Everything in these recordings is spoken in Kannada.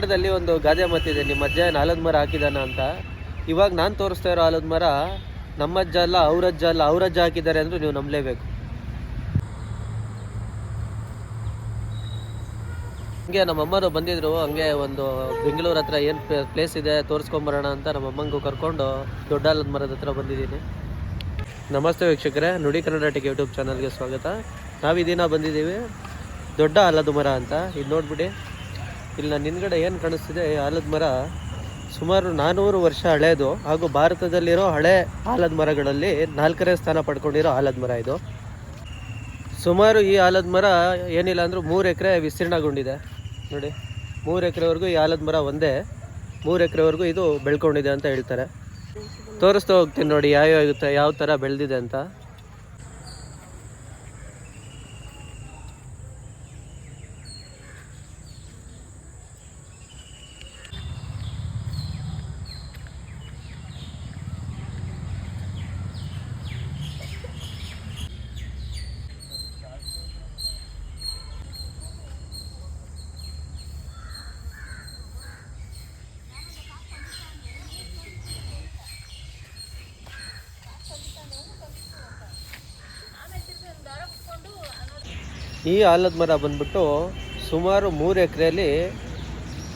ಕನ್ನಡದಲ್ಲಿ ಒಂದು ಗಾದೆ ಮತ್ತಿದೆ. ನಿಮ್ಮ ಅಜ್ಜ ಆಲದ ಮರ ಹಾಕಿದಾನ ಅಂತ. ಇವಾಗ ನಾನು ತೋರಿಸ್ತಾ ಇರೋ ಆಲದ ಮರ ನಮ್ಮಜ್ಜ ಅಲ್ಲ, ಅವ್ರಜ್ಜ ಅಲ್ಲ, ಅವ್ರಜ್ಜ ಹಾಕಿದ್ದಾರೆ ಅಂದ್ರೆ ನೀವು ನಂಬಲೇಬೇಕು. ಹಂಗೆ ನಮ್ಮ ಅಮ್ಮರು ಬಂದಿದ್ರು, ಹಂಗೆ ಒಂದು ಬೆಂಗಳೂರು ಹತ್ರ ಏನು ಪ್ಲೇಸ್ ಇದೆ ತೋರಿಸ್ಕೊಂಬರೋಣ ಅಂತ ನಮ್ಮ ಅಮ್ಮಂಗೂ ಕರ್ಕೊಂಡು ದೊಡ್ಡ ಆಲದ ಮರದ ಹತ್ರ ಬಂದಿದ್ದೀನಿ. ನಮಸ್ತೆ ವೀಕ್ಷಕರೇ, ನುಡಿ ಕನ್ನಡ ಟಿಕೆ ಯೂಟ್ಯೂಬ್ ಚಾನಲ್ಗೆ ಸ್ವಾಗತ. ನಾವು ಇದೀನ ದಿನ ಬಂದಿದ್ದೀವಿ ದೊಡ್ಡ ಆಲದ ಮರ ಅಂತ. ಇದು ನೋಡ್ಬಿಡಿ. ಇಲ್ಲಿ ನನ್ನ ಹಿಂದ್ಗಡೆ ಏನು ಕಾಣಿಸ್ತಿದೆ? ಆಲದ ಮರ ಸುಮಾರು ನಾನ್ನೂರು ವರ್ಷ ಹಳೆಯದು ಹಾಗೂ ಭಾರತದಲ್ಲಿರೋ ಹಳೆ ಆಲದ ಮರಗಳಲ್ಲಿ ನಾಲ್ಕನೇ ಸ್ಥಾನ ಪಡ್ಕೊಂಡಿರೋ ಆಲದ ಮರ ಇದು. ಸುಮಾರು ಈ ಆಲದ ಮರ ಏನಿಲ್ಲ ಅಂದರೂ ಮೂರು ಎಕರೆ ವಿಸ್ತೀರ್ಣಗೊಂಡಿದೆ. ನೋಡಿ, ಮೂರು ಎಕರೆವರೆಗೂ ಈ ಆಲದ ಮರ ಒಂದೇ. ಮೂರು ಎಕರೆವರೆಗೂ ಇದು ಬೆಳ್ಕೊಂಡಿದೆ ಅಂತ ಹೇಳ್ತಾರೆ. ತೋರಿಸ್ತಾ ಹೋಗ್ತೀನಿ ನೋಡಿ, ಯಾವ ಯಾವ ಥರ ಬೆಳೆದಿದೆ ಅಂತ. ಈ ಆಲದ ಮರ ಬಂದ್ಬಿಟ್ಟು ಸುಮಾರು ಮೂರು ಎಕರೆಯಲ್ಲಿ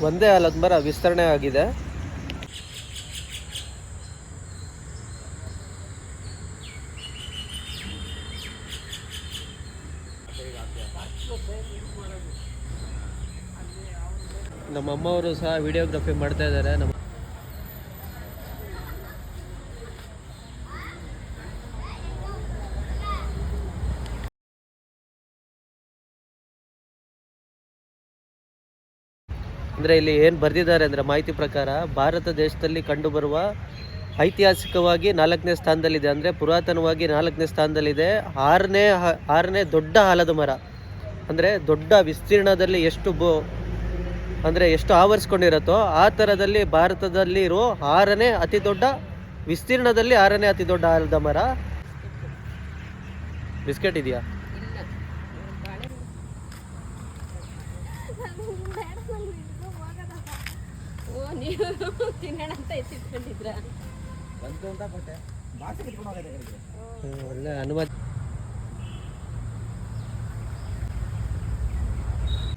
ಒಂದೇ ಆಲದ ಮರ ವಿಸ್ತರಣೆ ಆಗಿದೆ. ನಮ್ಮ ಅಮ್ಮವರು ಸಹ ವಿಡಿಯೋಗ್ರಫಿ ಮಾಡ್ತಾ ಇದ್ದಾರೆ. ನಮ್ಮ ಅಂದರೆ ಇಲ್ಲಿ ಏನು ಬರೆದಿದ್ದಾರೆ ಅಂದರೆ ಮಾಹಿತಿ ಪ್ರಕಾರ ಭಾರತ ದೇಶದಲ್ಲಿ ಕಂಡುಬರುವ ಐತಿಹಾಸಿಕವಾಗಿ ನಾಲ್ಕನೇ ಸ್ಥಾನದಲ್ಲಿದೆ ಅಂದರೆ ಪುರಾತನವಾಗಿ ನಾಲ್ಕನೇ ಸ್ಥಾನದಲ್ಲಿದೆ. ಆರನೇ ಆರನೇ ದೊಡ್ಡ ಆಲದ ಮರ. ಅಂದರೆ ದೊಡ್ಡ ವಿಸ್ತೀರ್ಣದಲ್ಲಿ ಎಷ್ಟು ಬೋ, ಅಂದರೆ ಎಷ್ಟು ಆವರಿಸ್ಕೊಂಡಿರುತ್ತೋ ಆ ಥರದಲ್ಲಿ ಭಾರತದಲ್ಲಿ ಇರೋ ಆರನೇ ಅತಿ ದೊಡ್ಡ ವಿಸ್ತೀರ್ಣದಲ್ಲಿ ಆರನೇ ಅತಿ ದೊಡ್ಡ ಆಲದ ಮರ. ಬಿಸ್ಕೆಟ್ ಇದೆಯಾ? ಓ ನೀವು ತಿನ್ನೋಣ ಅಂತ ಎತ್ತಿಟ್ಕೊಂಡಿದ್ರ ಹ್ಮ್, ಒಳ್ಳೆ ಅನುಮತಿ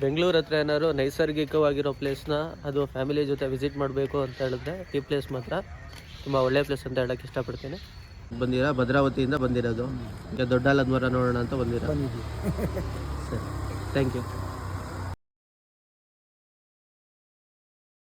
ಬೆಂಗಳೂರು ಹತ್ರ ಏನಾದ್ರು ನೈಸರ್ಗಿಕವಾಗಿರೋ ಪ್ಲೇಸ್ನ ಅದು ಫ್ಯಾಮಿಲಿ ಜೊತೆ ವಿಸಿಟ್ ಮಾಡಬೇಕು ಅಂತ ಹೇಳಿದ್ರೆ ಈ ಪ್ಲೇಸ್ ಮಾತ್ರ. ತುಂಬ ಒಳ್ಳೆ ಪ್ಲೇಸ್ ಅಂತ ಹೇಳಕ್ಕೆ ಇಷ್ಟಪಡ್ತೀನಿ. ಬಂದಿರಾ? ಭದ್ರಾವತಿಯಿಂದ ಬಂದಿರೋದು. ಈಗ ದೊಡ್ಡ ಮರ ನೋಡೋಣ ಅಂತ ಬಂದಿರೋ? ಸರಿ. Thank you